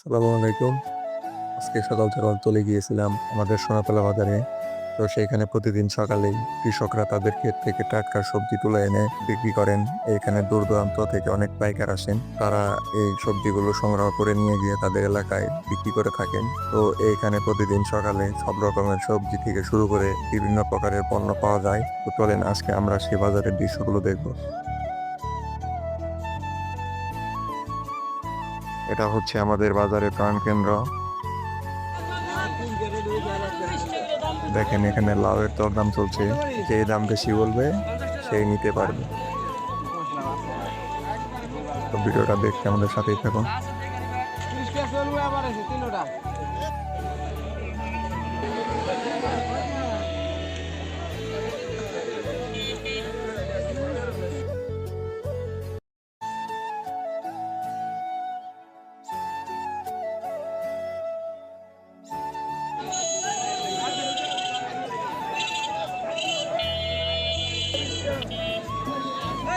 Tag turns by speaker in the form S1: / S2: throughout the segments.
S1: সালামু আলাইকুম। আজকে সকাল সকাল চলে গিয়েছিলাম আমাদের সোনাতলা বাজারে। তো সেইখানে প্রতিদিন সকালেই কৃষকরা তাদের ক্ষেত থেকে টাটকা সবজি তুলে এনে বিক্রি করেন। এইখানে দূর দূরান্ত থেকে অনেক পাইকার আসেন। তারা এই সবজিগুলো সংগ্রহ করে নিয়ে গিয়ে তাদের এলাকায় বিক্রি করে থাকেন। তো এইখানে প্রতিদিন সকালে সব রকমের সবজি থেকে শুরু করে বিভিন্ন প্রকারের পণ্য পাওয়া যায়। তো চলেন আজকে আমরা সেই বাজারের দৃশ্যগুলো দেখব। এটা হচ্ছে আমাদের বাজারের প্রাণকেন্দ্র দেখেন এখানে লাউয়ের দরদাম চলছে। যে দাম বেশি বলবে, সেই নিতে পারবে। ভিডিওটা দেখতে আমাদের সাথেই থাকুন।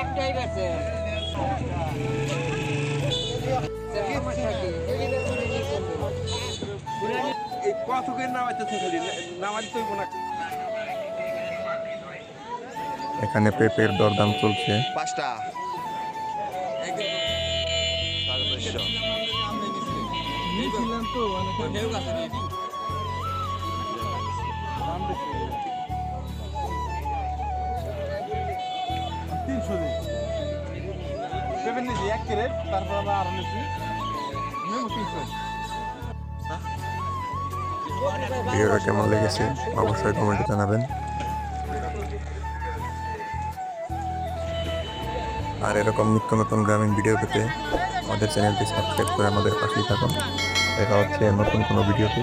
S2: একটাই বেছে
S3: এই কতকের নামাইতেছে খালি নামাই তৈব না।
S1: এখানে পেঁপের দরদাম চলছে।
S4: পাঁচটা। সাড়ে
S3: নিয়েছি এক ক্যারেট তারপর আবার আরও তিনশো
S1: ভিডিওটা কেমন লেগেছে? অবশ্যই কমেন্টে জানাবেন। আর এরকম নিত্য নতুন গ্রামীণ ভিডিও পেতে আমাদের চ্যানেলটি সাবস্ক্রাইব করে আমাদের পাশেই থাকুন। দেখা হচ্ছে নতুন কোনো ভিডিওতে।